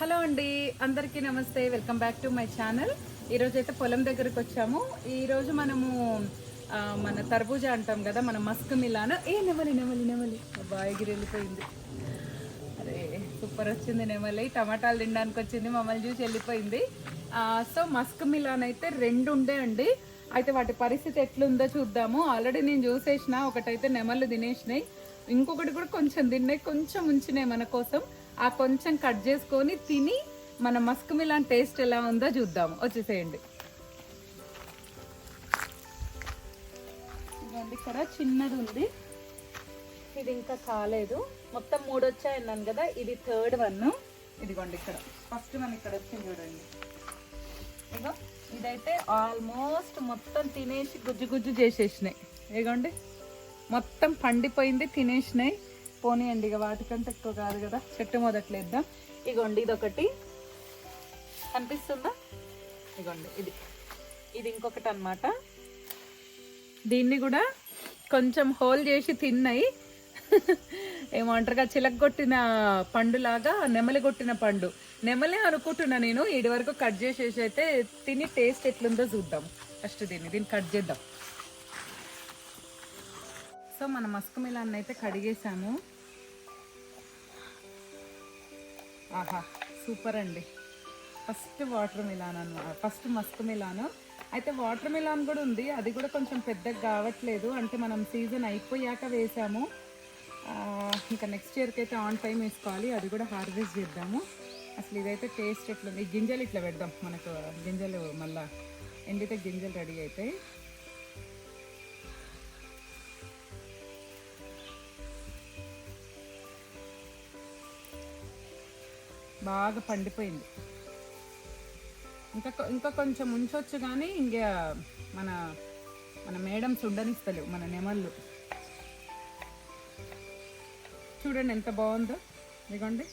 Hello అండి అందరికీ నమస్తే. Welcome back to my channel ఈరోజు అయితే పొలం దగ్గరకు వచ్చాము. ఈరోజు మనము మన తర్బూజా అంటాం కదా మన మస్క్ మిలాన్. ఏ నెమలి నెమలి నెమలి. బాయిగిరి వెళ్ళిపోయింది అరే సూపర్ వచ్చింది నెమలి. టమాటాలు తినడానికి వచ్చింది మమ్మల్ని చూసి వెళ్ళిపోయింది. సో మస్క్ మిలాన్ అయితే రెండు ఉండే అండి. అయితే వాటి పరిస్థితి ఎట్లుందో చూద్దాము. ఆల్రెడీ నేను చూసేసిన ఒకటైతే నెమళ్ళు తినేసినాయి. ఇంకొకటి కూడా కొంచెం తిన్నాయి కొంచెం ఉంచినాయి మన కోసం. ఆ కొంచెం కట్ చేసుకొని తిని మన మస్క్ మిలాన్ టేస్ట్ ఎలా ఉందో చూద్దాము వచ్చేసేయండి. ఇదిగోండి ఇక్కడ చిన్నది ఉంది. ఇది ఇంకా కాలేదు. మొత్తం మూడు వచ్చాయి అన్నాను కదా ఇది థర్డ్ వన్. ఇదిగోండి ఇక్కడ. ఫస్ట్ వన్ ఇక్కడ వచ్చింది చూడండి. ఇగో ఇదైతే ఆల్మోస్ట్ మొత్తం తినేసి గుజ్జు గుజ్జు చేసేసినాయి. ఇదిగోండి. మొత్తం పండిపోయింది తినేసినాయి. పోనీయండి ఇక వాటికంటే ఎక్కువ కాదు కదా. చెట్టు మొదట్లేద్దాం. ఇగోండి ఒకటి కనిపిస్తుందా? ఇగోండి ఇది. ఇది ఇంకొకటి అన్నమాట. దీన్ని కూడా కొంచెం హోల్ చేసి తిన్నాయి. ఏమంటారుగా చిలకొట్టిన పండులాగా నెమలి కొట్టిన పండు. నెమలే అనుకుంటున్నా నేను ఇది వరకు కట్ చేసేసి అయితే తిని టేస్ట్ ఎట్లుందో చూద్దాం. ఫస్ట్ దీన్ని దీన్ని కట్ చేద్దాం. సో మన మస్క్ మిలాన్ అయితే కడిగేసాము ఆహా సూపర్ అండి. ఫస్ట్ వాటర్ మిలాన్ అనమాట ఫస్ట్ మస్క్ మిలాన్. అయితే వాటర్ మిలాన్ కూడా ఉంది అది కూడా కొంచెం పెద్దగా కావట్లేదు. అంటే మనం సీజన్ అయిపోయాక వేసాము. ఇంకా నెక్స్ట్ ఇయర్కి అయితే ఆన్ టైం వేసుకోవాలి అది కూడా హార్వెస్ట్ చేద్దాము. అసలు ఇదైతే టేస్ట్ ఎట్లుంది? ఉంది గింజలు ఇట్లా పెడదాం మనకు గింజలు మళ్ళా ఎండితే గింజలు రెడీ అవుతాయి బాగా పండిపోయింది. ఇంకా ఇంకా కొంచెం ఉంచొచ్చు కానీ ఇంకా మన మన మేడమ్స్ ఉండనిస్తలేవు మన నెమళ్ళు. చూడండి ఎంత బాగుందో. ఇదిగోండి.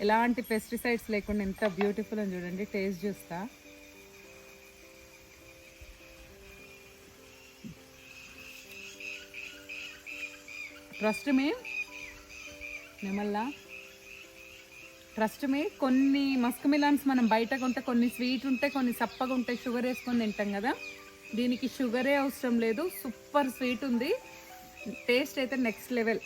ఎలాంటి పెస్టిసైడ్స్ లేకుండా ఎంత బ్యూటిఫుల్ అని చూడండి టేస్ట్ చూస్తా. Trust me. నెమల్లా? ట్రస్ట్ మీ కొన్ని మస్క్ మిలాన్స్ మనం బయట కొంటే కొన్ని స్వీట్ ఉంటాయి కొన్ని సప్పగా ఉంటాయి షుగర్ వేసుకొని తింటాం కదా. దీనికి షుగరే అవసరం లేదు. సూపర్ స్వీట్ ఉంది. టేస్ట్ అయితే నెక్స్ట్ లెవెల్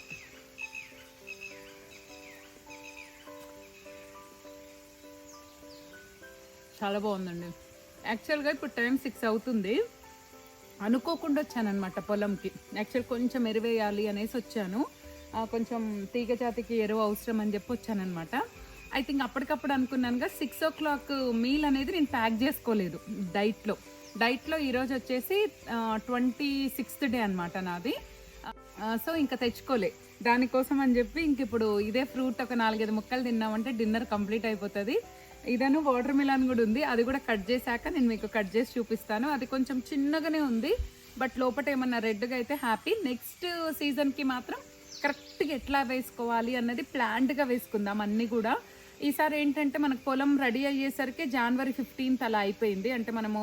చాలా బాగుందండి. యాక్చువల్గా ఇప్పుడు టైం సిక్స్ అవుతుంది. అనుకోకుండా వచ్చానమాట పొలంకి. యాక్చువల్ కొంచెం ఎరువేయాలి అనేసి వచ్చాను. కొంచెం తీగజాతికి ఎరువు అవసరం అని చెప్పి వచ్చానమాట ఐ థింక్ అప్పటికప్పుడు అనుకున్నానుగా సిక్స్ ఓ క్లాక్ మీల్ అనేది నేను ప్యాక్ చేసుకోలేదు డైట్లో డైట్లో ఈరోజు వచ్చేసి ట్వంటీ సిక్స్త్ డే అనమాట నాది. సో ఇంకా తెచ్చుకోలే. దానికోసం అని చెప్పి ఇంక ఇప్పుడు ఇదే ఫ్రూట్ ఒక నాలుగైదు ముక్కలు తిన్నామంటే డిన్నర్ కంప్లీట్ అయిపోతుంది. ఇదను వాటర్ మిలాన్ కూడా ఉంది. అది కూడా కట్ చేశాక నేను మీకు కట్ చేసి చూపిస్తాను. అది కొంచెం చిన్నగానే ఉంది బట్ లోపల ఏమన్నా రెడ్గా అయితే హ్యాపీ నెక్స్ట్ సీజన్కి మాత్రం కరెక్ట్గా ఎట్లా వేసుకోవాలి అన్నది ప్లాంట్గా వేసుకుందాం అన్నీ కూడా. ఈసారి ఏంటంటే మనకు పొలం రెడీ అయ్యేసరికి జనవరి ఫిఫ్టీన్త్ అలా అయిపోయింది. అంటే మనము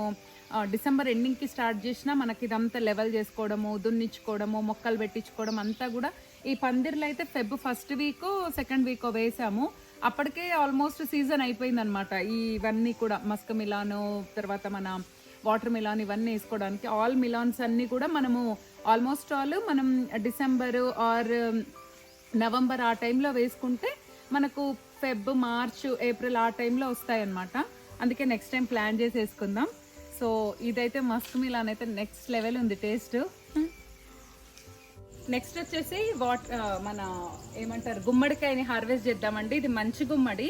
డిసెంబర్ ఎండింగ్కి స్టార్ట్ చేసినా మనకి ఇదంతా లెవెల్ చేసుకోవడము దున్నించుకోవడము మొక్కలు పెట్టించుకోవడం అంతా కూడా ఈ పందిర్లు అయితే Feb first week second week వేసాము. అప్పటికే ఆల్మోస్ట్ సీజన్ అయిపోయింది అనమాట ఇవన్నీ కూడా మస్క్ మిలాను తర్వాత మన వాటర్ మిలాన్ ఇవన్నీ వేసుకోవడానికి. ఆల్ మిలాన్స్ అన్నీ కూడా మనము ఆల్మోస్ట్ ఆల్ మనం డిసెంబరు ఆర్ నవంబర్ ఆ టైంలో వేసుకుంటే మనకు ఫెబ్ మార్చ్ ఏప్రిల్ ఆ టైంలో వస్తాయన్నమాట. అందుకే నెక్స్ట్ టైం ప్లాన్ చేసి వేసుకుందాం సో ఇదైతే మస్క్ మిలాన్ అయితే నెక్స్ట్ లెవెల్ ఉంది టేస్ట్ నెక్స్ట్ వచ్చేసి వాట్ మన ఏమంటారు గుమ్మడికాయని హార్వెస్ట్ చేద్దామండి. ఇది మంచి గుమ్మడి.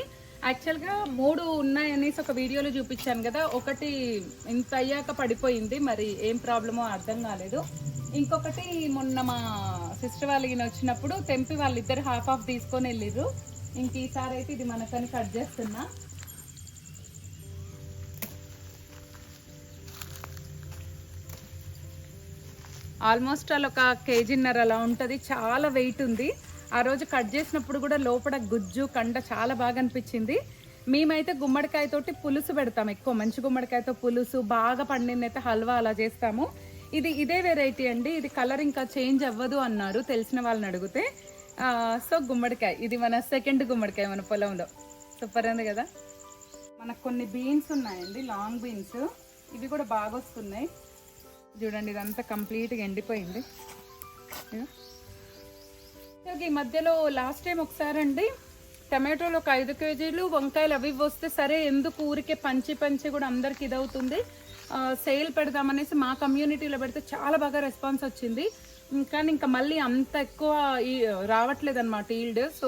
యాక్చువల్గా మూడు ఉన్నాయనేసి ఒక వీడియోలో చూపించాను కదా. ఒకటి ఇంత అయ్యాక పడిపోయింది. మరి ఏం ప్రాబ్లమో అర్థం కాలేదు. ఇంకొకటి మొన్న మా సిస్టర్ వాళ్ళకి వచ్చినప్పుడు తెంపి వాళ్ళిద్దరు హాఫ్ ఆఫ్ తీసుకొని వెళ్ళిర్రు. ఇంక ఈసారి అయితే ఇది మనకని కట్ చేస్తున్నా. ఆల్మోస్ట్ అలా ఒక కేజీన్నర అలా ఉంటుంది. చాలా వెయిట్ ఉంది. ఆ రోజు కట్ చేసినప్పుడు కూడా లోపల గుజ్జు కండ చాలా బాగా అనిపించింది. మేమైతే గుమ్మడికాయతోటి పులుసు పెడతాం ఎక్కువ. మంచి గుమ్మడికాయతో పులుసు బాగా పండింది అయితే హల్వా అలా చేస్తాము. ఇది ఇదే వెరైటీ అండి. ఇది కలర్ ఇంకా చేంజ్ అవ్వదు అన్నారు. తెలిసిన వాళ్ళని అడిగితే. సో గుమ్మడికాయ ఇది మన సెకండ్ గుమ్మడికాయ మన పొలంలో. సూపర్ ఉంది కదా? మనకు కొన్ని బీన్స్ ఉన్నాయండి లాంగ్ బీన్స్ ఇవి కూడా బాగా వస్తున్నాయి. చూడండి ఇదంతా కంప్లీట్గా ఎండిపోయింది. ఈ మధ్యలో లాస్ట్ టైం ఒకసారి అండి టమాటోలు ఒక ఐదు కేజీలు వంకాయలు అవి ఇవి వస్తే సరే ఎందుకు ఊరికే పంచి పంచి కూడా అందరికి ఇదవుతుంది. సేల్ పెడదామనేసి మా కమ్యూనిటీలో పెడితే చాలా బాగా రెస్పాన్స్ వచ్చింది. కానీ ఇంకా మళ్ళీ అంత ఎక్కువ ఈ రావట్లేదు అనమాట ఈల్డ్. సో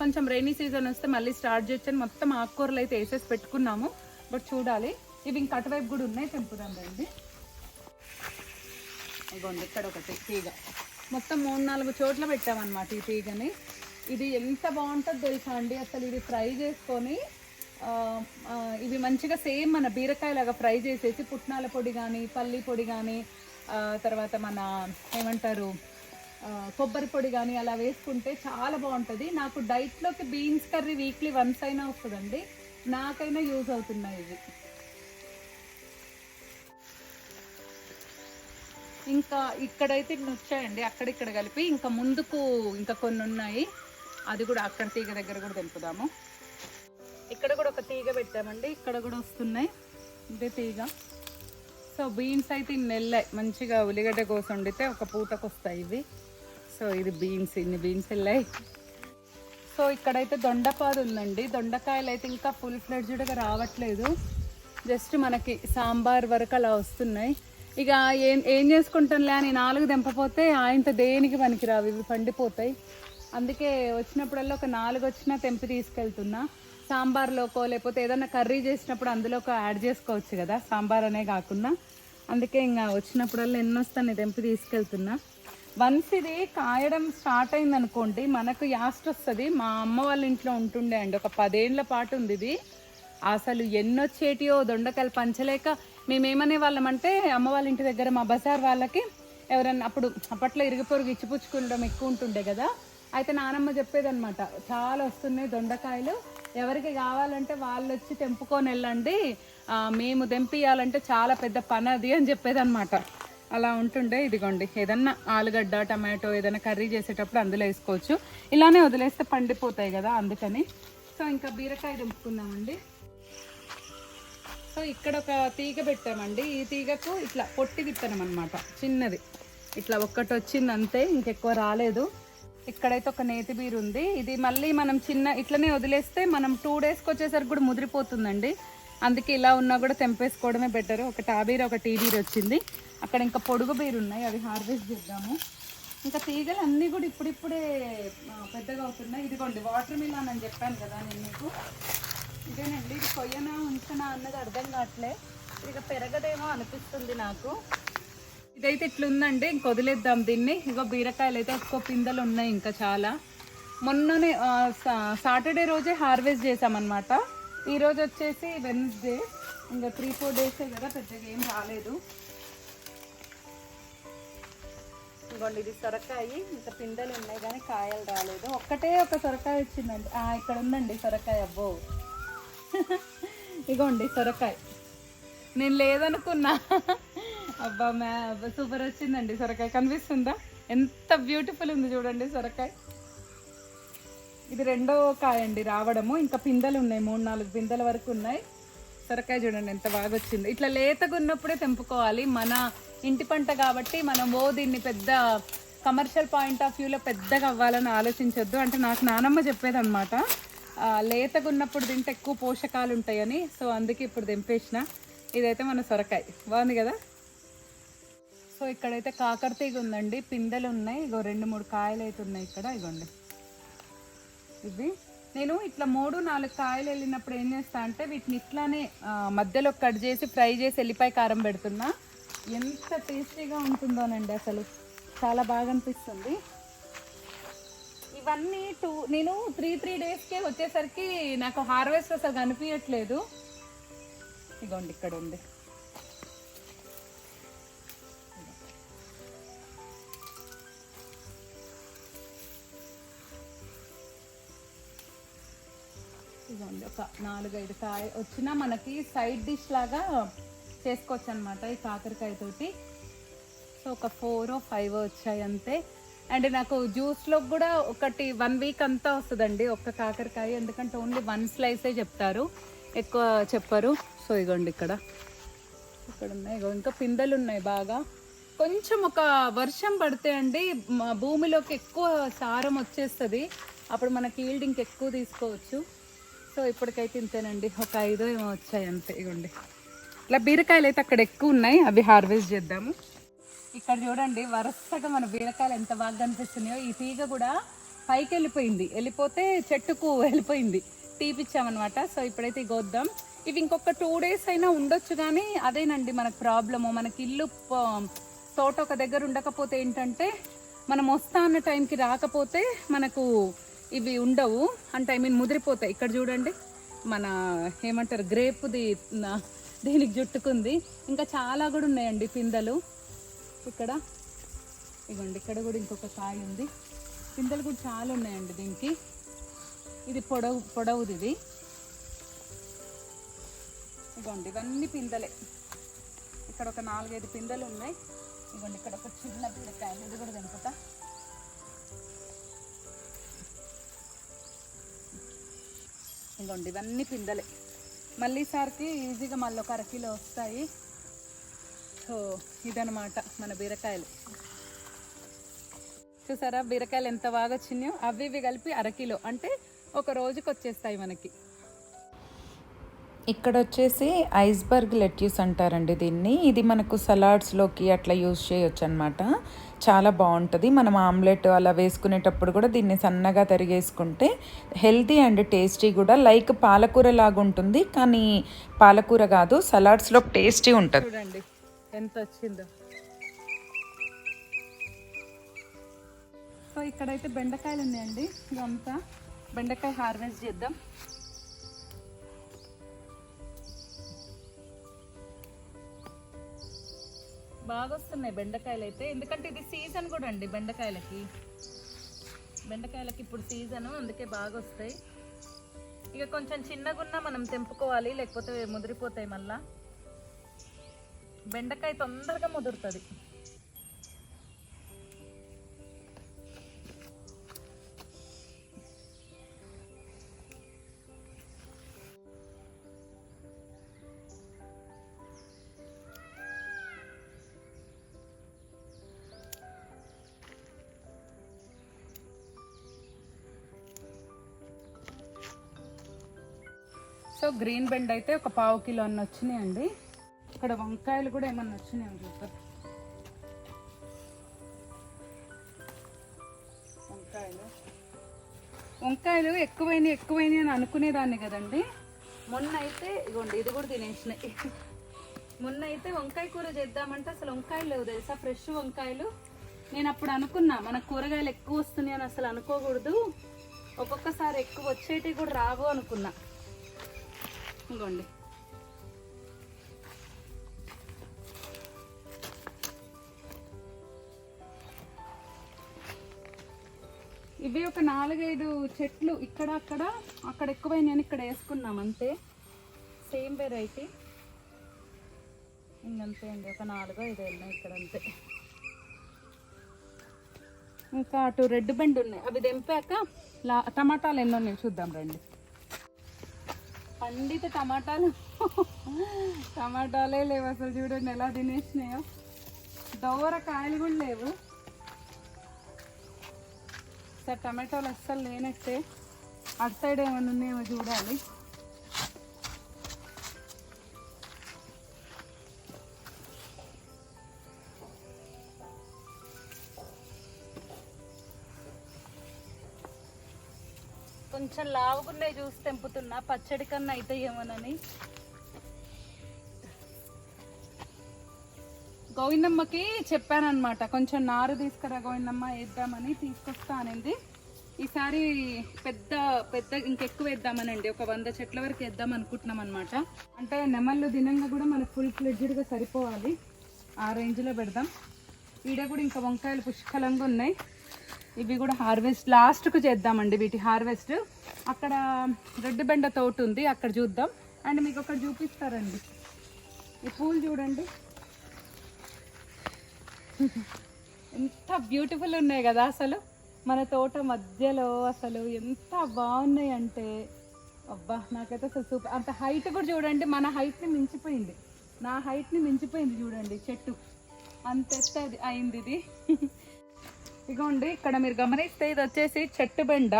కొంచెం రైనీ సీజన్ వస్తే మళ్ళీ స్టార్ట్ చేయొచ్చని మొత్తం ఆకుకూరలు అయితే వేసేసి పెట్టుకున్నాము. బట్ చూడాలి. ఇవి ఇంకా అటువైపు కూడా ఉన్నాయి. తెంపుదాం రండి. ఇగోండి ఇక్కడ ఒకటి తీగ. మొత్తం మూడు నాలుగు చోట్ల పెట్టామన్నమాట ఈ తీగని. ఇది ఎంత బాగుంటుందో తెలుసా అండి? అసలు ఇది ఫ్రై చేసుకొని ఇవి మంచిగా సేమ్ మన బీరకాయ లాగా ఫ్రై చేసేసి పుట్నాల పొడి కానీ పల్లి పొడి కానీ తర్వాత మన ఏమంటారు కొబ్బరి పొడి కానీ అలా వేసుకుంటే చాలా బాగుంటుంది. నాకు డైట్లోకి బీన్స్ కర్రీ వీక్లీ వన్స్ అయినా వస్తుందండి. నాకైనా యూజ్ అవుతున్నాయి ఇవి. ఇంకా ఇక్కడైతే ఇన్ని వచ్చాయండి. అక్కడిక్కడ కలిపి ఇంకా ముందుకు ఇంకా కొన్ని ఉన్నాయి. అది కూడా అక్కడ తీగ దగ్గర కూడా తెలుపుదాము ఇక్కడ కూడా ఒక తీగ పెట్టామండి. ఇక్కడ కూడా వస్తున్నాయి. ఇదే తీగ. సో బీన్స్ అయితే ఇన్ని వెళ్ళాయి మంచిగా ఉల్లిగడ్డ కోసి వండితే ఒక పూటకు వస్తాయి ఇవి. సో ఇది బీన్స్ ఇన్ని బీన్స్ వెళ్ళాయి. సో ఇక్కడైతే దొండపాదు ఉందండి. దొండకాయలు అయితే ఇంకా ఫుల్ ఫ్లెడ్జ్డ్గా రావట్లేదు. జస్ట్ మనకి సాంబార్ వరకు అలా వస్తున్నాయి. ఇక ఏం ఏం చేసుకుంటానులే అని నాలుగు దెంపపోతే ఆయంత దేనికి పనికిరావు. ఇవి పండిపోతాయి. అందుకే వచ్చినప్పుడల్లా ఒక నాలుగు వచ్చినా తెంపి తీసుకెళ్తున్నా. సాంబార్లోకో లేకపోతే ఏదైనా కర్రీ చేసినప్పుడు అందులోకి యాడ్ చేసుకోవచ్చు కదా సాంబార్ అనే కాకుండా. అందుకే ఇంకా వచ్చినప్పుడల్లా ఎన్ని వస్తాను తెంపి తీసుకెళ్తున్నా. వన్స్ ఇది కాయడం స్టార్ట్ అయింది అనుకోండి మనకు యాస్ట్ వస్తుంది. మా అమ్మ వాళ్ళ ఇంట్లో ఉంటుండే అండి ఒక పదేళ్ళ పాటు ఉంది ఇది. అసలు ఎన్నొచ్చేటియో దొండకాయలు పంచలేక మేమేమనే వాళ్ళమంటే అమ్మ వాళ్ళ ఇంటి దగ్గర మా బజార్ వాళ్ళకి ఎవరన్నా అప్పుడు అప్పట్లో ఇరుగు పొరుగు ఇచ్చిపుచ్చుకోవడం ఎక్కువ ఉంటుండే కదా. అయితే నానమ్మ చెప్పేదన్నమాట చాలా వస్తున్నాయి దొండకాయలు ఎవరికి కావాలంటే వాళ్ళు వచ్చి తెంపుకొని వెళ్ళండి. మేము తెంపియాలంటే చాలా పెద్ద పని అది అని చెప్పేదన్నమాట. అలా ఉంటుండే ఇదిగోండి. ఏదన్నా ఆలుగడ్డ టమాటో ఏదైనా కర్రీ చేసేటప్పుడు అందులో వేసుకోవచ్చు. ఇలానే వదిలేస్తే పండిపోతాయి కదా అందుకని. సో ఇంకా బీరకాయ తెంపుకుందామండి. సో ఇక్కడ ఒక తీగ పెట్టామండి. ఈ తీగకు ఇట్లా పొట్టి విత్తనం అనమాట చిన్నది. ఇట్లా ఒక్కటి వచ్చింది అంతే ఇంకెక్కువ రాలేదు. ఇక్కడైతే ఒక నేతి బీరు ఉంది. ఇది మళ్ళీ మనం చిన్న ఇట్లనే వదిలేస్తే మనం టూ డేస్కి వచ్చేసరికి కూడా ముదిరిపోతుందండి. అందుకే ఇలా ఉన్నా కూడా తెంపేసుకోవడమే బెటర్ ఒక టాబీర్ ఒక టీ బీర్ వచ్చింది. అక్కడ ఇంకా పొడుగు బీరు ఉన్నాయి. అవి హార్వెస్ట్ చేద్దాము. ఇంకా తీగలు అన్నీ కూడా ఇప్పుడిప్పుడే పెద్దగా అవుతున్నాయి. ఇదిగోండి వాటర్ మిలాన్ అని చెప్పాను కదా నేను మీకు. ఇదేనండి ఇది కొయ్యనా ఉంచనా అన్నది అర్థం కావట్లే. ఇక పెరగదేమో అనిపిస్తుంది నాకు. ఇదైతే ఇట్లుందండి ఇంక వదిలేద్దాం దీన్ని. ఇగో బీరకాయలు అయితే ఎక్కువ పిందెలు ఉన్నాయి ఇంకా చాలా. మొన్ననే సాటర్డే రోజే హార్వెస్ట్ చేసామన్నమాట. ఈరోజు వచ్చేసి వెన్స్డే ఇంకా త్రీ ఫోర్ డేసే కదా పెద్దగా ఏం రాలేదు. ఇదిగోండి ఇది సొరకాయ. ఇంకా పిందెలు ఉన్నాయి కానీ కాయలు రాలేదు. ఒక్కటే ఒక సొరకాయ వచ్చిందండి. ఇక్కడ ఉందండి సొరకాయ అబ్బో. ఇగోండి సొరకాయ. నేను లేదనుకున్నా. అబ్బా మ్యా సూపర్ వచ్చిందండి సొరకాయ. కనిపిస్తుందా? ఎంత బ్యూటిఫుల్ ఉంది చూడండి సొరకాయ. ఇది రెండో కాయ అండి రావడము. ఇంకా పిందెలు ఉన్నాయి మూడు నాలుగు పిందెల వరకు ఉన్నాయి. సొరకాయ చూడండి ఎంత బాగా వచ్చింది. ఇట్లా లేతగా ఉన్నప్పుడే తెంపుకోవాలి. మన ఇంటి పంట కాబట్టి మనం ఓ దీన్ని పెద్ద కమర్షియల్ పాయింట్ ఆఫ్ వ్యూలో పెద్దగా అవ్వాలని ఆలోచించొద్దు. అంటే నాకు నానమ్మ చెప్పేదన్నమాట లేతగా ఉన్నప్పుడు తింటే ఎక్కువ పోషకాలు ఉంటాయని. సో అందుకే ఇప్పుడు తెంపేసిన. ఇదైతే మన సొరకాయ. బాగుంది కదా? సో ఇక్కడైతే కాకర తీగ ఉందండి. పిందెలు ఉన్నాయి ఇగో రెండు మూడు కాయలు అయితే ఉన్నాయి ఇక్కడ. ఇగోండి. ఇవి. నేను ఇట్లా మూడు నాలుగు కాయలు వెళ్ళినప్పుడు ఏం చేస్తా అంటే వీటిని ఇట్లానే మధ్యలో కట్ చేసి ఫ్రై చేసి ఎల్లిపాయ కారం పెడుతున్నా. ఎంత టేస్టీగా ఉంటుందోనండి అసలు. చాలా బాగా అనిపిస్తుంది. ఇవన్నీ టూ నేను త్రీ త్రీ డేస్కే వచ్చేసరికి నాకు హార్వెస్ట్ అసలు కనిపించట్లేదు ఇగోండి ఇక్కడ ఉంది. ఇదిగోండి ఒక నాలుగైదు కాయ వచ్చినా మనకి సైడ్ డిష్ లాగా చేసుకోవచ్చు అనమాట ఈ కాకరకాయతోటి. సో ఒక ఫోర్ ఫైవ్ వచ్చాయి అంతే. అండ్ నాకు జ్యూస్లో కూడా ఒకటి వన్ వీక్ అంతా వస్తుందండి ఒక్క కాకరకాయ ఎందుకంటే ఓన్లీ వన్ స్లైసే చెప్తారు. ఎక్కువ చెప్పరు. సో ఇగోండి ఇక్కడ. ఇక్కడ ఉన్నాయి ఇగో ఇంకా పిందెలు ఉన్నాయి బాగా. కొంచెం ఒక వర్షం పడితే అండి భూమిలోకి ఎక్కువ సారం వచ్చేస్తుంది. అప్పుడు మనకి ఈల్డింగ్ ఎక్కువ తీసుకోవచ్చు. సో ఇప్పటికైతే ఇంతేనండి. ఒక ఐదో ఏమో వచ్చాయి అంతే ఇగోండి. ఇట్లా బీరకాయలు అయితే అక్కడ ఎక్కువ ఉన్నాయి. అవి హార్వెస్ట్ చేద్దాము. ఇక్కడ చూడండి వరుసగా మన బీరకాయలు ఎంత బాగా కనిపిస్తున్నాయో. ఈ తీగ కూడా పైకి వెళ్ళిపోయింది. వెళ్ళిపోతే చెట్టుకు వెళ్ళిపోయింది. తీపిచ్చామన్నమాట. సో ఇప్పుడైతే ఇవి వద్దాం. ఇవి ఇంకొక టూ డేస్ అయినా ఉండొచ్చు కానీ అదేనండి మనకు ప్రాబ్లము. మనకి ఇల్లు తోట ఒక దగ్గర ఉండకపోతే ఏంటంటే మనం వస్తా అన్న టైంకి రాకపోతే మనకు ఇవి ఉండవు. అంటే ఐ మీన్ ముదిరిపోతాయి. ఇక్కడ చూడండి మన ఏమంటారు గ్రేప్ది దీనికి జుట్టుకుంది. ఇంకా చాలా కూడా ఉన్నాయండి పిందెలు. ఇక్కడ ఇగోండి ఇక్కడ కూడా ఇంకొక కాయ ఉంది. పిందెలు కూడా చాలా ఉన్నాయండి దీనికి. ఇది పొడవు పొడవుది ఇది. ఇగోండి ఇవన్నీ పిందెలే. ఇక్కడ ఒక నాలుగైదు పిందెలు ఉన్నాయి. ఇగోండి ఇక్కడ ఒక చిన్న బీరకాయ ఇది కూడా తెంపుతా. ఇంకోండి ఇవన్నీ పిందలే. మళ్ళీసారికి ఈజీగా మళ్ళీ ఒక అరకిలో వస్తాయి. సో ఇదనమాట మన బీరకాయలు. చూసారా బీరకాయలు ఎంత బాగా వచ్చినాయో అవి ఇవి కలిపి అరకిలో అంటే ఒక రోజుకి వచ్చేస్తాయి మనకి. ఇక్కడ వచ్చేసి ఐస్బర్గ్ లెట్యూస్ అంటారండి దీన్ని. ఇది మనకు సలాడ్స్లోకి అట్లా యూజ్ చేయొచ్చు అనమాట చాలా బాగుంటుంది మనం ఆమ్లెట్ అలా వేసుకునేటప్పుడు కూడా దీన్ని సన్నగా తరిగేసుకుంటే హెల్తీ అండ్ టేస్టీ కూడా. లైక్ పాలకూర లాగా ఉంటుంది కానీ పాలకూర కాదు సలాడ్స్లో టేస్టీ ఉంటుంది. చూడండి ఎంత వచ్చిందో సో ఇక్కడైతే బెండకాయలు ఉన్నాయండి ఇదంతా బెండకాయ హార్వెస్ట్ చేద్దాం. బాగా వస్తున్నాయి బెండకాయలు అయితే ఎందుకంటే ఇది సీజన్ కూడా అండి బెండకాయలకి. బెండకాయలకి ఇప్పుడు సీజను అందుకే బాగా వస్తాయి ఇక కొంచెం చిన్నగున్నా మనం తెంపుకోవాలి లేకపోతే ముదిరిపోతాయి మళ్ళా. బెండకాయ తొందరగా ముదురుతుంది. గ్రీన్ బెండ్ అయితే ఒక పావు కిలో అన్న వచ్చినాయండి. ఇక్కడ వంకాయలు కూడా ఏమన్నా వచ్చినాయి చూద్దాం. వంకాయలు. వంకాయలు ఎక్కువైనాయి ఎక్కువైనవి అని అనుకునేదాన్ని కదండి. మొన్న అయితే ఇగోండి ఇది కూడా తినేసినాయి. మొన్న అయితే వంకాయ కూర చేద్దామంటే అసలు వంకాయలు లేవు తెలుసా? ఫ్రెష్ వంకాయలు. నేను అప్పుడు అనుకున్నా మన కూరగాయలు ఎక్కువ వస్తున్నాయి అని అసలు అనుకోకూడదు. ఒక్కొక్కసారి ఎక్కువ వచ్చేటివి కూడా రావు అనుకున్నా. ఇంకోండి ఇవి ఒక నాలుగైదు చెట్లు ఇక్కడ అక్కడ అక్కడ ఎక్కువైనాయని ఇక్కడ వేసుకున్నాం అంతే. Same variety. ఇంకంతే అండి ఒక నాలుగో ఐదు వెళ్ళినాయి ఇక్కడ అంతే. ఇంకా అటు రెడ్ బెండ్ ఉన్నాయి. అవి దింపాక లా టమాటాలు ఎన్నో ఉన్నాయి చూద్దాం రండి. పండిత టమాటాలు. టమాటాలే లేవు అసలు చూడండి ఎలా తినేసినాయో. దోర కాయలు కూడా లేవు. సార్ టమాటాలు అస్సలు లేనట్టే. అటు సైడ్ ఏమైనా ఉన్నాయేమో చూడాలి. కొంచెం లావుగున్నాయి చూసి తెంపుతున్నా. పచ్చడి కన్నా అయితే ఏమోనని. గోవిందమ్మకి చెప్పానన్నమాట. కొంచెం నారు తీసుకురా గోవిందమ్మ వేద్దామని తీసుకొస్తా అనింది. ఈసారి పెద్ద పెద్ద ఇంకెక్కువ వేద్దామనండి. ఒక వంద చెట్ల వరకు వేద్దాం అనుకుంటున్నాం అనమాట అంటే నెమళ్ళు దినంగా కూడా మనకు ఫుల్ ఫ్లెడ్జ్డ్గా సరిపోవాలి. ఆ రేంజ్లో పెడదాం. ఈడ కూడా ఇంకా వంకాయలు పుష్కలంగా ఉన్నాయి. ఇవి కూడా హార్వెస్ట్ లాస్ట్కు చేద్దామండి వీటి హార్వెస్ట్. అక్కడ రెడ్ బెండ తోట ఉంది అక్కడ చూద్దాం. అండ్ మీకు ఒకటి చూపిస్తారండి. ఈ పూలు చూడండి. ఎంత బ్యూటిఫుల్ ఉన్నాయి కదా అసలు. మన తోట మధ్యలో అసలు ఎంత బాగున్నాయి అంటే అబ్బా నాకైతే అసలు సూపర్. అంత హైట్ కూడా చూడండి మన హైట్ని మించిపోయింది. నా హైట్ని మించిపోయింది చూడండి చెట్టు. అంత ఎత్త అది అయింది ఇది. ఇగోండి ఇక్కడ మీరు గమనిస్తే ఇది వచ్చేసి చెట్టు బెండ.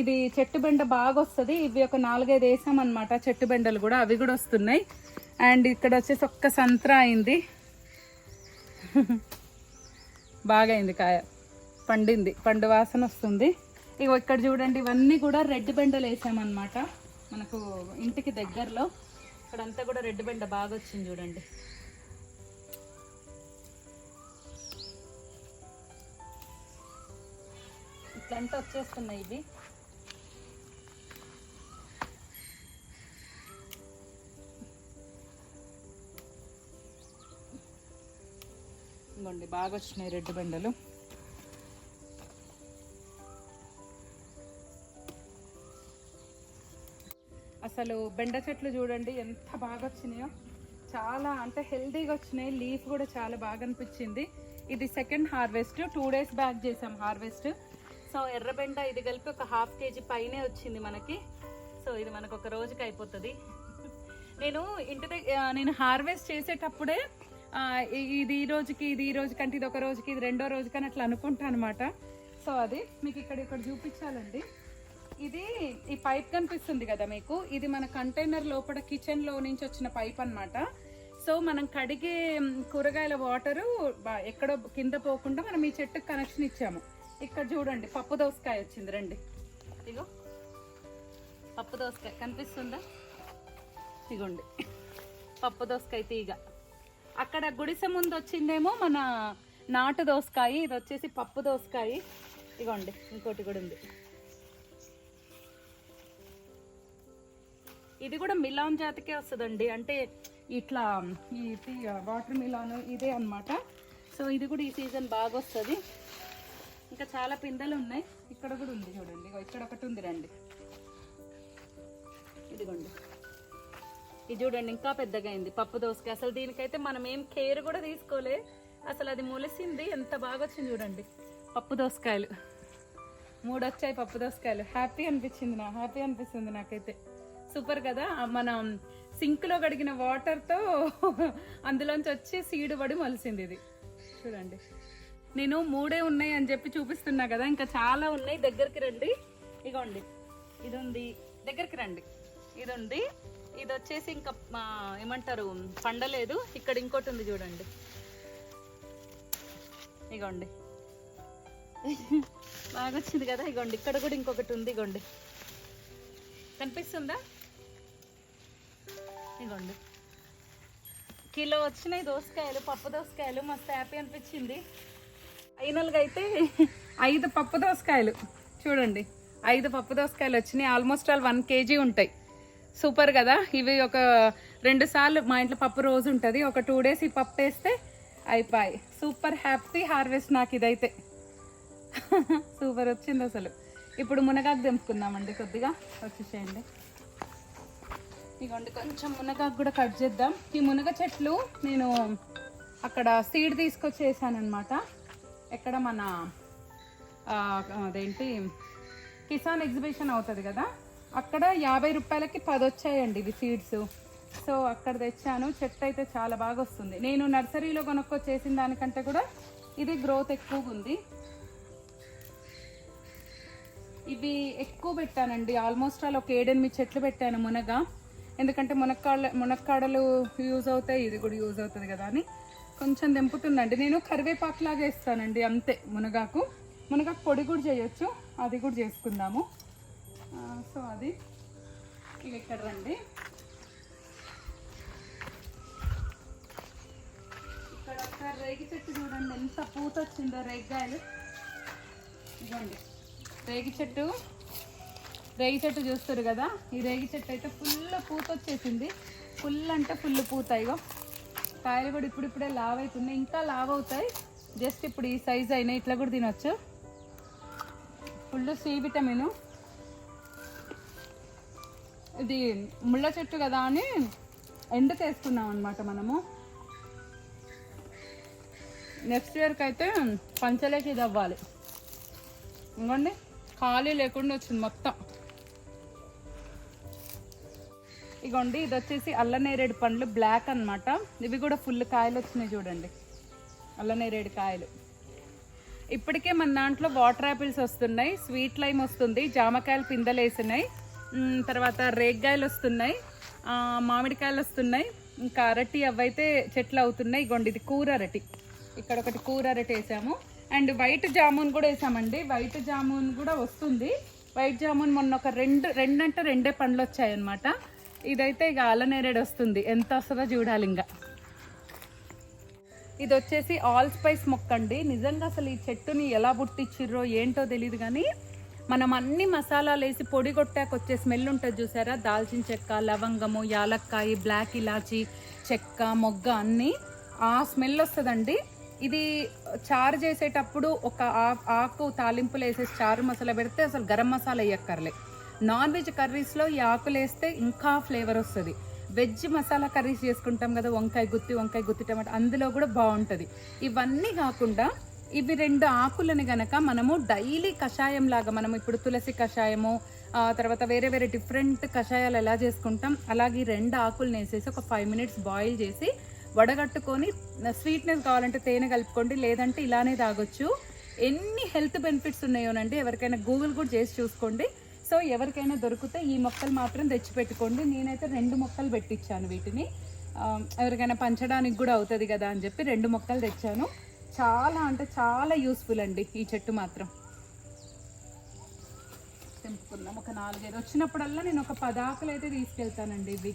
ఇది చెట్టు బెండ బాగా వస్తుంది ఇవి ఒక నాలుగైదు వేసామన్నమాట చెట్టు బెండలు కూడా అవి కూడా వస్తున్నాయి. అండ్ ఇక్కడ వచ్చేసి ఒక్క సంత్ర అయింది. బాగా అయింది కాయ. పండింది. పండు వాసన వస్తుంది. ఇక ఇక్కడ చూడండి ఇవన్నీ కూడా రెడ్ బెండలు వేసామన్నమాట మనకు ఇంటికి దగ్గరలో. ఇక్కడంతా కూడా రెడ్ బెండ బాగా వచ్చింది చూడండి. ఇట్లంతా వచ్చేస్తున్నాయి ఇవి. ఇదిగోండి బాగా వచ్చినాయి రెడ్ బెండలు. అసలు బెండ చెట్లు చూడండి ఎంత బాగా వచ్చినాయో. చాలా అంటే హెల్తీగా వచ్చినాయి. లీఫ్ కూడా చాలా బాగా అనిపించింది. ఇది second harvest. Two days back చేసాం హార్వెస్ట్. సో ఎర్రబెండ ఇది కలిపి ఒక హాఫ్ కేజీ పైనే వచ్చింది మనకి. సో ఇది మనకు ఒక రోజుకి అయిపోతుంది. నేను ఇంటి దగ్గర నేను హార్వెస్ట్ చేసేటప్పుడే ఇది ఈ రోజుకి ఇది ఈ రోజు కంటే ఇది ఒక రోజుకి ఇది రెండో రోజుకి అని అట్లా అనుకుంటాను అనమాట సో అది మీకు ఇక్కడ ఇక్కడ చూపించాలండి. ఇది ఈ పైప్ కనిపిస్తుంది కదా మీకు? ఇది మన కంటైనర్ లోపల కిచెన్లో నుంచి వచ్చిన పైప్ అన్నమాట. సో మనం కడిగే కూరగాయల వాటరు ఎక్కడో కింద పోకుండా మనం ఈ చెట్టుకు కనెక్షన్ ఇచ్చాము. ఇక్కడ చూడండి పప్పు దోసకాయ వచ్చింది రండి. ఇగో పప్పు దోసకాయ కనిపిస్తుందా? ఇగోండి పప్పు దోసకాయ తీగ. అక్కడ గుడిసె ముందు వచ్చిందేమో మన నాటు దోసకాయ ఇది వచ్చేసి పప్పు దోసకాయ. ఇగోండి ఇంకోటి కూడా ఉంది. ఇది కూడా మిలాన్ జాతికే వస్తుందండి అంటే ఇట్లా ఈ వాటర్ మిలాన్ ఇదే అన్నమాట. సో ఇది కూడా ఈ సీజన్ బాగా వస్తుంది. ఇంకా చాలా పిందెలు ఉన్నాయి. ఇక్కడ కూడా ఉంది చూడండి. ఇక్కడ ఒకటి ఉంది రండి. ఇదిగోండి. ఇది చూడండి ఇంకా పెద్దగా అయింది. పప్పు దోసకాయ. అసలు దీనికైతే మనం ఏం కేర్ కూడా తీసుకోలే. అసలు అది మొలిసింది ఎంత బాగా వచ్చింది చూడండి. పప్పు దోసకాయలు. మూడు వచ్చాయి పప్పు దోసకాయలు. హ్యాపీ అనిపించింది నా హ్యాపీ అనిపిస్తుంది నాకైతే. సూపర్ కదా? మనం సింక్లో కడిగిన వాటర్తో అందులోంచి వచ్చి సీడు పడి మొలిసింది ఇది. చూడండి. నేను మూడే ఉన్నాయి అని చెప్పి చూపిస్తున్నా కదా ఇంకా చాలా ఉన్నాయి. దగ్గరికి రండి. ఇగోండి. ఇది ఉంది దగ్గరికి రండి. ఇది ఉంది ఇది వచ్చేసి ఇంకా ఏమంటారు పండలేదు. ఇక్కడ ఇంకోటి ఉంది చూడండి. ఇగోండి. బాగా వచ్చింది కదా ఇగోండి. ఇక్కడ కూడా ఇంకొకటి ఉంది ఇగోండి. కనిపిస్తుందా? ఇగోండి. కిలో వచ్చినాయి దోసకాయలు పప్పు దోసకాయలు. మస్తు హ్యాపీ అనిపించింది. ఫైనల్గా అయితే ఐదు పప్పు దోసకాయలు. చూడండి ఐదు పప్పు దోసకాయలు వచ్చినాయి. ఆల్మోస్ట్ ఆల్ వన్ కేజీ ఉంటాయి. సూపర్ కదా? ఇవి ఒక రెండు సార్లు మా ఇంట్లో పప్పు రోజు ఉంటుంది. ఒక టూ డేస్ ఈ పప్పు వేస్తే అయిపోయి. సూపర్ హ్యాపీ హార్వెస్ట్ నాకు ఇదైతే. సూపర్ వచ్చింది అసలు. ఇప్పుడు మునగాకు దింపుకుందామండి కొద్దిగా. వచ్చేసేయండి. ఇగోండి కొంచెం మునగాకు కూడా కట్ చేద్దాం. ఈ మునగ చెట్లు నేను అక్కడ సీడ్ తీసుకొచ్చి వేసానమాట ఎక్కడ మన అదేంటి కిసాన్ ఎగ్జిబిషన్ అవుతుంది కదా? అక్కడ యాభై రూపాయలకి పది వచ్చాయండి ఇవి సీడ్స్. సో అక్కడ తెచ్చాను. చెట్టు అయితే చాలా బాగా వస్తుంది. నేను నర్సరీలో కొనుక్కొచ్చేసిన దానికంటే కూడా ఇది గ్రోత్ ఎక్కువగా ఉంది. ఇవి ఎక్కువ పెట్టానండి. ఆల్మోస్ట్ అలా ఒక ఏడెనిమిది చెట్లు పెట్టాను మునగ. ఎందుకంటే మునక్కాడ మునక్కాడలు యూజ్ అవుతాయి ఇది కూడా యూజ్ అవుతుంది కదా అని. కొంచెం తెంపుతుందండి. నేను కరివేపాకు లాగా వేస్తానండి అంతే. మునగాకు. మునగాకు పొడి కూడా చేయొచ్చు. అది కూడా చేసుకుందాము. సో అది ఇక్కడ రండి. ఇక్కడ ఒక రేగి చెట్టు చూడండి. ఎంత పూత వచ్చిందో రేగ్గాయలు. ఇవ్వండి రేగి చెట్టు. రేగి చెట్టు చూస్తారు కదా? ఈ రేగి చెట్టు అయితే ఫుల్ పూత వచ్చేసింది. ఫుల్ అంటే ఫుల్ పూత ఇగో. కాయలు కూడా ఇప్పుడిప్పుడే లావ్ అవుతున్నాయి ఇంకా లావ్ అవుతాయి జస్ట్ ఇప్పుడు ఈ సైజ్ అయినాయి ఇట్లా కూడా తినొచ్చు. ఫుల్ సి విటమిన్ ఇది ముళ్ళ చెట్టు కదా అని ఎండ చేసుకున్నాం అనమాట మనము. నెక్స్ట్ ఇయర్కి అయితే పంచలేకి ఇది అవ్వాలి. ఇంకోండి ఖాళీ లేకుండా వచ్చింది మొత్తం. ఇగోండి ఇది వచ్చేసి అల్లనేరేడు పండ్లు బ్లాక్ అన్నమాట. ఇవి కూడా ఫుల్ కాయలు వచ్చినాయి చూడండి. అల్లనేరేడు కాయలు. ఇప్పటికే మన దాంట్లో వాటర్ యాపిల్స్ వస్తున్నాయి స్వీట్ లైమ్ వస్తుంది జామకాయలు పిందెలు వేసినాయి తర్వాత రేగ్గాయలు వస్తున్నాయి మామిడికాయలు వస్తున్నాయి ఇంకా అరటి అవైతే చెట్లు అవుతున్నాయి. ఇగోండి ఇది కూర అరటి. ఇక్కడ ఒకటి కూర అరటి వేసాము. అండ్ వైట్ జామున్ కూడా వేసామండి. వైట్ జామున్ కూడా వస్తుంది. వైట్ జామున్ మొన్న ఒక రెండు రెండంటే రెండే పండ్లు వచ్చాయన్నమాట. ఇదైతే ఇక అల్లనేరేడు వస్తుంది. ఎంత వస్తుందో చూడాలి ఇంకా. ఇది వచ్చేసి ఆల్ స్పైస్ మొక్క అండి. నిజంగా అసలు ఈ చెట్టుని ఎలా పుట్టించిర్రో ఏంటో తెలియదు కానీ మనం అన్ని మసాలాలు వేసి పొడి కొట్టాక వచ్చే స్మెల్ ఉంటుంది చూసారా? దాల్చిన చెక్క లవంగము యాలక్కాయ బ్లాక్ ఇలాచి చెక్క మొగ్గ అన్నీ ఆ స్మెల్ వస్తుందండి. ఇది చారు చేసేటప్పుడు ఒక ఆకు తాలింపులు వేసేసి చారు మసాలా పెడితే అసలు గరం మసాలా వేయక్కర్లే. నాన్ వెజ్ కర్రీస్లో ఈ ఆకులు వేస్తే ఇంకా ఫ్లేవర్ వస్తుంది. వెజ్ మసాలా కర్రీస్ చేసుకుంటాం కదా వంకాయ గుత్తి వంకాయ గుత్తి టమాటా అందులో కూడా బాగుంటుంది. ఇవన్నీ కాకుండా ఇవి రెండు ఆకులని గనక మనము డైలీ కషాయం లాగా మనం ఇప్పుడు తులసి కషాయము తర్వాత వేరే వేరే డిఫరెంట్ కషాయాలు ఎలా చేసుకుంటాం అలాగే ఈ రెండు ఆకులను వేసేసి ఒక ఫైవ్ మినిట్స్ బాయిల్ చేసి వడగట్టుకొని స్వీట్నెస్ కావాలంటే తేనె కలుపుకోండి లేదంటే ఇలానే తాగొచ్చు. ఎన్ని హెల్త్ బెనిఫిట్స్ ఉన్నాయోనండి ఎవరికైనా గూగుల్ కూడా చేసి చూసుకోండి. సో ఎవరికైనా దొరికితే ఈ మొక్కలు మాత్రం తెచ్చి పెట్టుకోండి నేనైతే రెండు మొక్కలు పెట్టించాను వీటిని. ఎవరికైనా పంచడానికి కూడా అవుతుంది కదా అని చెప్పి రెండు మొక్కలు తెచ్చాను. చాలా అంటే చాలా యూస్ఫుల్ అండి ఈ చెట్టు మాత్రం. తెంపుకున్నాం ఒక నాలుగైదు వచ్చినప్పుడల్లా నేను ఒక పదాకులు అయితే తీసుకెళ్తానండి ఇవి.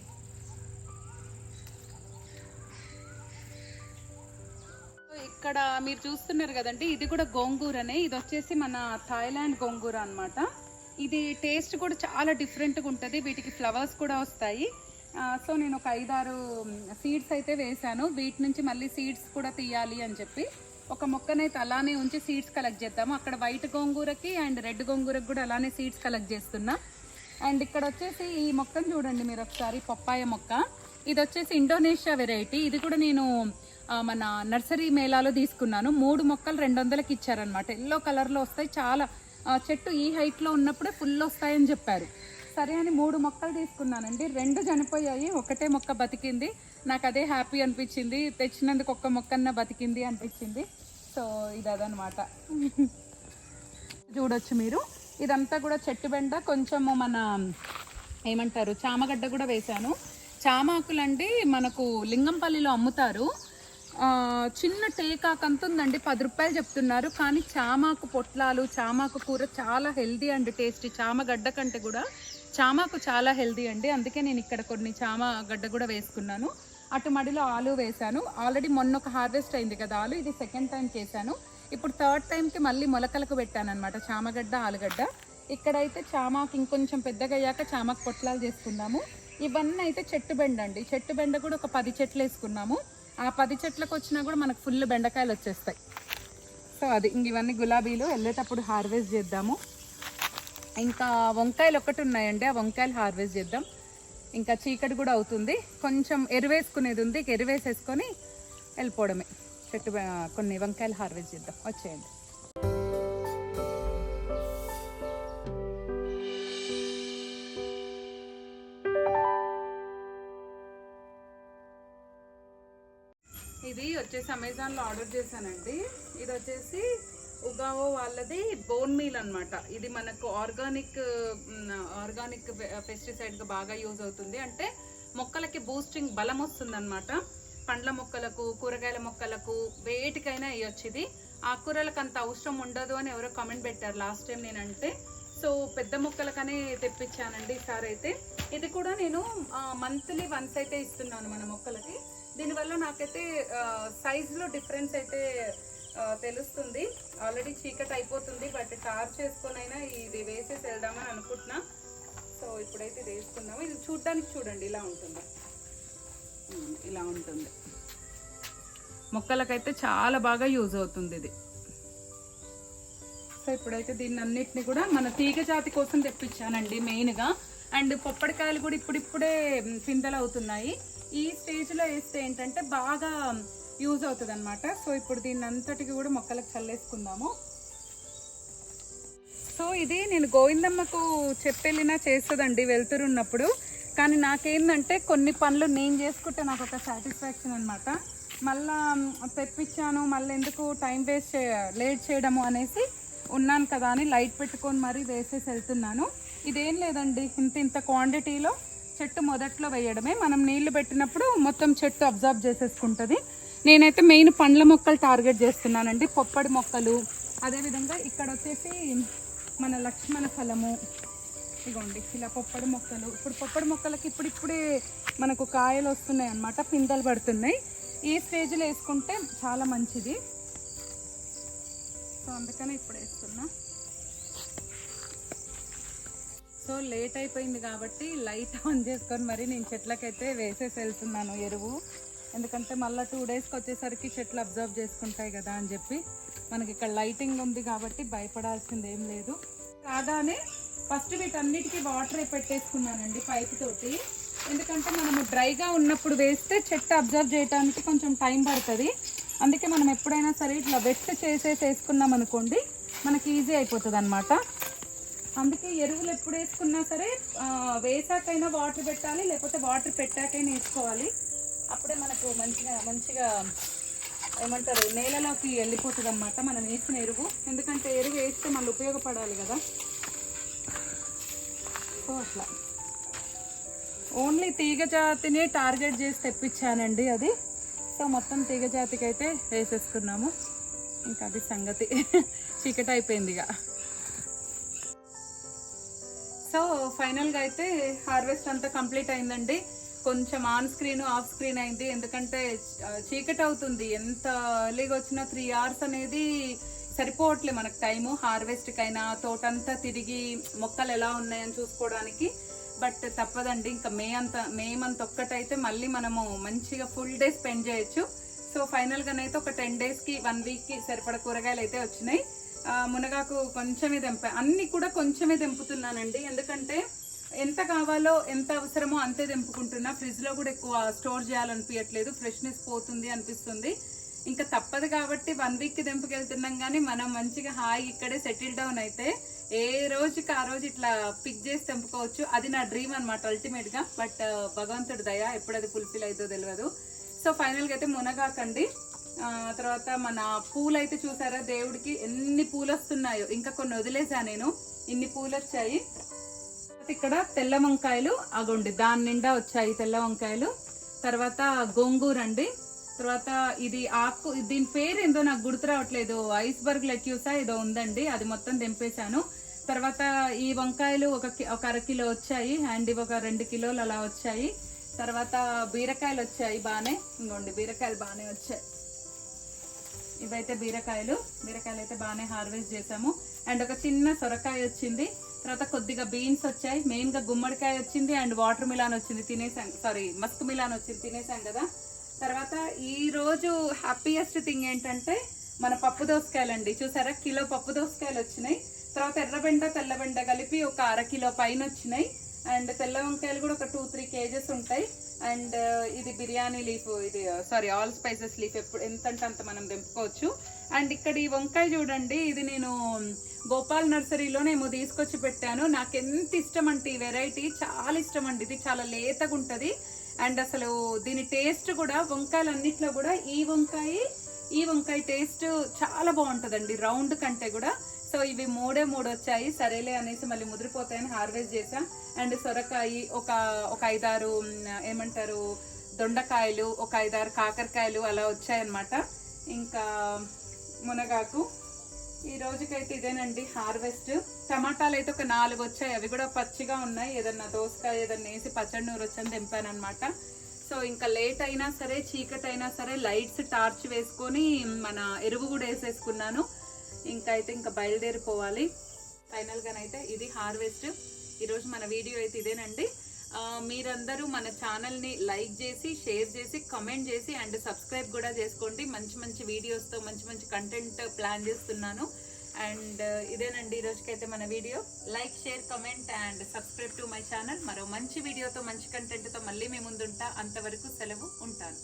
సో ఇక్కడ మీరు చూస్తున్నారు కదండి ఇది కూడా గోంగూరనే. ఇది వచ్చేసి మన థాయిలాండ్ గోంగూర అన్నమాట. ఇది టేస్ట్ కూడా చాలా డిఫరెంట్గా ఉంటుంది. వీటికి ఫ్లవర్స్ కూడా వస్తాయి. సో నేను ఒక ఐదారు సీడ్స్ అయితే వేశాను. వీటి నుంచి మళ్ళీ సీడ్స్ కూడా తీయాలి అని చెప్పి. ఒక మొక్కనైతే అలానే ఉంచి సీడ్స్ కలెక్ట్ చేద్దాము. అక్కడ వైట్ గోంగూరకి అండ్ రెడ్ గోంగూరకి కూడా అలానే సీడ్స్ కలెక్ట్ చేస్తున్నా. అండ్ ఇక్కడ వచ్చేసి ఈ మొక్కను చూడండి మీరు ఒకసారి పప్పాయ మొక్క. ఇది వచ్చేసి ఇండోనేషియా వెరైటీ ఇది కూడా నేను మన నర్సరీ మేళాలో తీసుకున్నాను. మూడు మొక్కలు రెండు వందలకి ఇచ్చారనమాట ఎల్లో కలర్లో వస్తాయి. చాలా చెట్టు ఈ హైట్లో ఉన్నప్పుడే ఫుల్ వస్తాయని చెప్పారు. సరే అని మూడు మొక్కలు తీసుకున్నానండి. రెండు చనిపోయాయి. ఒకటే మొక్క బతికింది. నాకు అదే హ్యాపీ అనిపించింది. తెచ్చినందుకు ఒక్క మొక్కన్న బతికింది అనిపించింది. సో ఇది అదనమాట చూడొచ్చు మీరు. ఇదంతా కూడా చెట్టు బెండ. కొంచెము మన ఏమంటారు చామగడ్డ కూడా వేశాను. చామాకులండి మనకు లింగంపల్లిలో అమ్ముతారు. చిన్న టేకాకు అంత ఉందండి. పది రూపాయలు చెప్తున్నారు. కానీ చామాకు పొట్లాలు చామాకు కూర చాలా హెల్దీ అండి టేస్టీ. చామగడ్డ కంటే కూడా చామాకు చాలా హెల్దీ అండి. అందుకే నేను ఇక్కడ కొన్ని చామగడ్డ కూడా వేసుకున్నాను. అటు మడిలో ఆలు వేశాను. ఆల్రెడీ మొన్న ఒక హార్వెస్ట్ అయింది కదా ఆలు. ఇది సెకండ్ టైం చేశాను. ఇప్పుడు థర్డ్ టైంకి మళ్ళీ మొలకలకు పెట్టాను అనమాట చామగడ్డ ఆలుగడ్డ ఇక్కడైతే చామాకు ఇంకొంచెం పెద్దగా అయ్యాక చామాకు పొట్లాలు చేసుకుందాము. ఇవన్నీ అయితే చెట్టు బెండ అండి. చెట్టు బెండ కూడా ఒక పది చెట్లు వేసుకున్నాము. ఆ పది చెట్లకు వచ్చినా కూడా మనకు ఫుల్ బెండకాయలు వచ్చేస్తాయి. సో అది ఇంక ఇవన్నీ గులాబీలు వెళ్ళేటప్పుడు హార్వెస్ట్ చేద్దాము. ఇంకా వంకాయలు ఒకటి ఉన్నాయండి ఆ వంకాయలు హార్వెస్ట్ చేద్దాం. ఇంకా చీకటి కూడా అవుతుంది. కొంచెం ఎరువేసుకునేది ఉంది ఎరువేసేసుకొని వెళ్ళిపోవడమే. చెట్టు కొన్ని వంకాయలు హార్వెస్ట్ చేద్దాం. వచ్చేయండి. వచ్చేసి అమెజాన్లో ఆర్డర్ చేశానండి. ఇది వచ్చేసి ఉగావో వాళ్ళది బోన్ మీల్ అనమాట ఇది మనకు ఆర్గానిక్ ఆర్గానిక్ పెస్టిసైడ్గా బాగా యూజ్ అవుతుంది. అంటే మొక్కలకి బూస్టింగ్ బలం వస్తుందన్నమాట. పండ్ల మొక్కలకు కూరగాయల మొక్కలకు వేటికైనా వేయొచ్చు ఇది. ఆకుకూరలకు అంత అవసరం ఉండదు అని ఎవరో కమెంట్ పెట్టారు లాస్ట్ టైం నేనంటే. సో పెద్ద మొక్కలకనే తెప్పించానండి ఈసారి అయితే ఇది కూడా నేను మంత్లీ వన్స్ అయితే ఇస్తున్నాను మన మొక్కలకి. దీనివల్ల నాకైతే సైజులో డిఫరెన్స్ అయితే తెలుస్తుంది. ఆల్రెడీ చీకటి అయిపోతుంది బట్ టార్ చేసుకొనైనా ఇది వేసేసి వెళ్దామని అనుకుంటున్నా. సో ఇప్పుడైతే ఇది వేసుకుందాము. ఇది చూడ్డానికి చూడండి ఇలా ఉంటుంది. ఇలా ఉంటుంది. మొక్కలకైతే చాలా బాగా యూజ్ అవుతుంది ఇది. సో ఇప్పుడైతే దీన్ని అన్నిటిని కూడా మన తీగ జాతి కోసం తెప్పించానండి మెయిన్గా అండ్ పొప్పడికాయలు కూడా ఇప్పుడిప్పుడే మ్, పిందెలు అవుతున్నాయి. ఈ స్టేజ్లో వేస్తే ఏంటంటే బాగా యూజ్ అవుతుంది అనమాట సో ఇప్పుడు దీన్ని అంతటికి కూడా మొక్కలకు చల్లేసుకుందాము. సో ఇది నేను గోవిందమ్మకు చెప్పెళ్ళినా చేస్తుందండి వెళ్తురున్నప్పుడు కానీ నాకేందంటే కొన్ని పనులు నేను చేసుకుంటే నాకు ఒక సాటిస్ఫాక్షన్ అనమాట మళ్ళా తెప్పించాను మళ్ళీ ఎందుకు టైం వేస్ట్ చే లేట్ చేయడము అనేసి ఉన్నాను కదా అని లైట్ పెట్టుకొని మరీ వేసేసి వెళ్తున్నాను. ఇదేం లేదండి ఇంత ఇంత క్వాంటిటీలో చెట్టు మొదట్లో వేయడమే. మనం నీళ్ళు పెట్టినప్పుడు మొత్తం చెట్టు అబ్జర్వ్ చేసేసుకుంటుంది. నేనైతే మెయిన్ పండ్ల మొక్కలు టార్గెట్ చేస్తున్నానండి. పొప్పడి మొక్కలు. అదేవిధంగా ఇక్కడ వచ్చేసి మన లక్ష్మణ ఫలము. ఇగోండి ఇలా పొప్పడి మొక్కలు. ఇప్పుడు పొప్పడి మొక్కలకి ఇప్పుడిప్పుడే మనకు కాయలు వస్తున్నాయి అన్నమాట పిందెలు పడుతున్నాయి. ఈ స్టేజ్లో వేసుకుంటే చాలా మంచిది. సో అందుకనే ఇప్పుడు వేస్తున్నా. సో లేట్ అయిపోయింది కాబట్టి లైట్ ఆన్ చేసుకొని మరి నేను చెట్లకైతే వేసేసి వెళ్తున్నాను ఎరువు. ఎందుకంటే మళ్ళీ టూ డేస్కి వచ్చేసరికి చెట్లు అబ్జర్వ్ చేసుకుంటాయి కదా అని చెప్పి మనకి ఇక్కడ లైటింగ్ ఉంది కాబట్టి భయపడాల్సింది ఏం లేదు. కాగానే ఫస్ట్ వీటన్నిటికీ వాటర్ పెట్టేసుకున్నానండి పైప్ తోటి. ఎందుకంటే మనము డ్రైగా ఉన్నప్పుడు వేస్తే చెట్టు అబ్జర్వ్ చేయడానికి కొంచెం టైం పడుతుంది. అందుకే మనం ఎప్పుడైనా సరే ఇట్లా వెట్ చేసేసి వేసుకున్నాం అనుకోండి మనకి ఈజీ అయిపోతుంది అనమాట అందుకే ఎరువులు ఎప్పుడు వేసుకున్నా సరే వేసాకైనా వాటర్ పెట్టాలి లేకపోతే వాటర్ పెట్టాకైనా వేసుకోవాలి. అప్పుడే మనకు మంచిగా మంచిగా ఏమంటారు నేలలోకి వెళ్ళిపోతుంది అనమాట మనం వేసిన ఎరువు. ఎందుకంటే ఎరువు వేస్తే మళ్ళీ ఉపయోగపడాలి కదా. సో అట్లా. ఓన్లీ తీగ జాతిని టార్గెట్ చేసి తెప్పించానండి అది. సో మొత్తం తీగ జాతికి అయితే వేసేసుకున్నాము. ఇంకా అది సంగతి. చీకటి అయిపోయింది ఇక. సో ఫైనల్గా అయితే హార్వెస్ట్ అంతా కంప్లీట్ అయిందండి. కొంచెం ఆన్ స్క్రీన్ ఆఫ్ స్క్రీన్ అయింది. ఎందుకంటే చీకటి అవుతుంది. ఎంత ఎర్లీగా వచ్చినా త్రీ అవర్స్ అనేది సరిపోవట్లే మనకు టైము హార్వెస్ట్కైనా తోటంతా తిరిగి మొక్కలు ఎలా ఉన్నాయని చూసుకోవడానికి. బట్ తప్పదండి. ఇంకా మే అంత మే మంత్ ఒక్కటైతే మళ్ళీ మనము మంచిగా ఫుల్ డే స్పెండ్ చేయొచ్చు. సో ఫైనల్గానైతే ఒక టెన్ డేస్కి వన్ వీక్కి సరిపడ కూరగాయలు అయితే వచ్చినాయి. మునగాకు కొంచెమే తెంపా అన్ని కూడా కొంచెమే తెంపుతున్నానండి. ఎందుకంటే ఎంత కావాలో ఎంత అవసరమో అంతే తెంపుకుంటున్నా. ఫ్రిడ్జ్లో కూడా ఎక్కువ స్టోర్ చేయాలనిపించట్లేదు ఫ్రెష్నెస్ పోతుంది అనిపిస్తుంది. ఇంకా తప్పదు కాబట్టి వన్ వీక్ తెంపుకెళ్తున్నాం కానీ మనం మంచిగా హాయి ఇక్కడే సెటిల్ డౌన్ అయితే ఏ రోజుకి ఆ రోజు ఇట్లా పిక్ చేసి తెంపుకోవచ్చు. అది నా డ్రీమ్ అనమాట అల్టిమేట్గా. బట్ భగవంతుడి దయ ఎప్పుడు అది ఫుల్ఫిల్ అవుతుందో తెలియదు సో ఫైనల్గా అయితే మునగాకండి. తర్వాత మన పూలు అయితే చూసారా? దేవుడికి ఎన్ని పూలు వస్తున్నాయో ఇంకా కొన్ని వదిలేసా నేను. ఇన్ని పూలు వచ్చాయి ఇక్కడ తెల్ల వంకాయలు అగోండి. దాని నిండా వచ్చాయి తెల్ల వంకాయలు. తర్వాత గోంగూర అండి. తర్వాత ఇది ఆకు దీని పేరు ఏందో నాకు గుర్తు రావట్లేదు. ఐస్బర్గ్ లెట్యూసా ఏదో ఉందండి. అది మొత్తం దింపేశాను తర్వాత ఈ వంకాయలు ఒక ఒక అర కిలో వచ్చాయి. అండ్ ఇవి ఒక రెండు కిలోలు అలా వచ్చాయి. తర్వాత బీరకాయలు వచ్చాయి బాగానే ఇంకోండి బీరకాయలు బాగానే వచ్చాయి. ఇవైతే బీరకాయలు. బీరకాయలు అయితే బాగానే హార్వెస్ట్ చేసాము అండ్ ఒక చిన్న సొరకాయ వచ్చింది. తర్వాత కొద్దిగా బీన్స్ వచ్చాయి. మెయిన్గా గుమ్మడికాయ వచ్చింది అండ్ వాటర్ మిలాన్ వచ్చింది. తినేసాం. సారీ మస్క్ మిలాన్ వచ్చింది. తినేసాం కదా. తర్వాత ఈ రోజు హ్యాపీయెస్ట్ థింగ్ ఏంటంటే మన పప్పు దోసకాయలండి. చూసారా? కిలో పప్పు దోసకాయలు వచ్చినాయి. తర్వాత ఎర్రబెండ తెల్లబెండ కలిపి ఒక అర కిలో పైన వచ్చినాయి. అండ్ తెల్ల వంకాయలు కూడా ఒక టూ త్రీ కేజెస్ ఉంటాయి. అండ్ uh, ఇది బిర్యానీ లీఫ్ ఇది సారీ ఆల్ స్పైసెస్ లీఫ్ ఎప్పుడు ఎంతంటే అంత మనం తెంపుకోవచ్చు. అండ్ ఇక్కడ ఈ వంకాయ చూడండి ఇది నేను um, గోపాల్ నర్సరీలోనేమో తీసుకొచ్చి పెట్టాను. నాకు ఎంత ఇష్టం అంటే ఈ వెరైటీ చాలా ఇష్టం అండి. ఇది చాలా లేతగా ఉంటుంది. అండ్ అసలు దీని టేస్ట్ కూడా వంకాయలన్నిట్లో కూడా ఈ వంకాయ ఈ వంకాయ టేస్ట్ చాలా బాగుంటుందండి. రౌండ్ కంటే కూడా. సో ఇవి మూడే మూడు వచ్చాయి సరేలే అనేసి మళ్ళీ ముదిరిపోతాయని హార్వెస్ట్ చేసా అండ్ సొరకాయ ఒక ఒక ఐదారు ఏమంటారు దొండకాయలు ఒక ఐదారు కాకరకాయలు అలా వచ్చాయన్నమాట. ఇంకా మునగాకు. ఈ రోజుకైతే ఇదేనండి హార్వెస్ట్. టమాటాలు అయితే ఒక నాలుగు వచ్చాయి అవి కూడా పచ్చిగా ఉన్నాయి. ఏదన్నా దోసకాయ ఏదన్నా వేసి పచ్చడి నూరు వచ్చని దింపానమాట సో ఇంకా లేట్ అయినా సరే చీకటి అయినా సరే లైట్స్ టార్చ్ వేసుకొని మన ఎరువు కూడా వేసేసుకున్నాను. ఇంకా అయితే ఇంకా బయలుదేరిపోవాలి. ఫైనల్గానైతే ఇది హార్వెస్ట్. ఈరోజు మన వీడియో అయితే ఇదేనండి. మీరందరూ మన ఛానల్ని లైక్ చేసి షేర్ చేసి కమెంట్ చేసి అండ్ సబ్స్క్రైబ్ కూడా చేసుకోండి. మంచి మంచి వీడియోస్తో మంచి మంచి కంటెంట్ ప్లాన్ చేస్తున్నాను. అండ్ ఇదేనండి ఈ రోజుకైతే మన video. Like share comment and subscribe to my channel. మరో మంచి వీడియోతో మంచి కంటెంట్తో మళ్ళీ మీ ముందుంటా. అంతవరకు సెలవు ఉంటాను.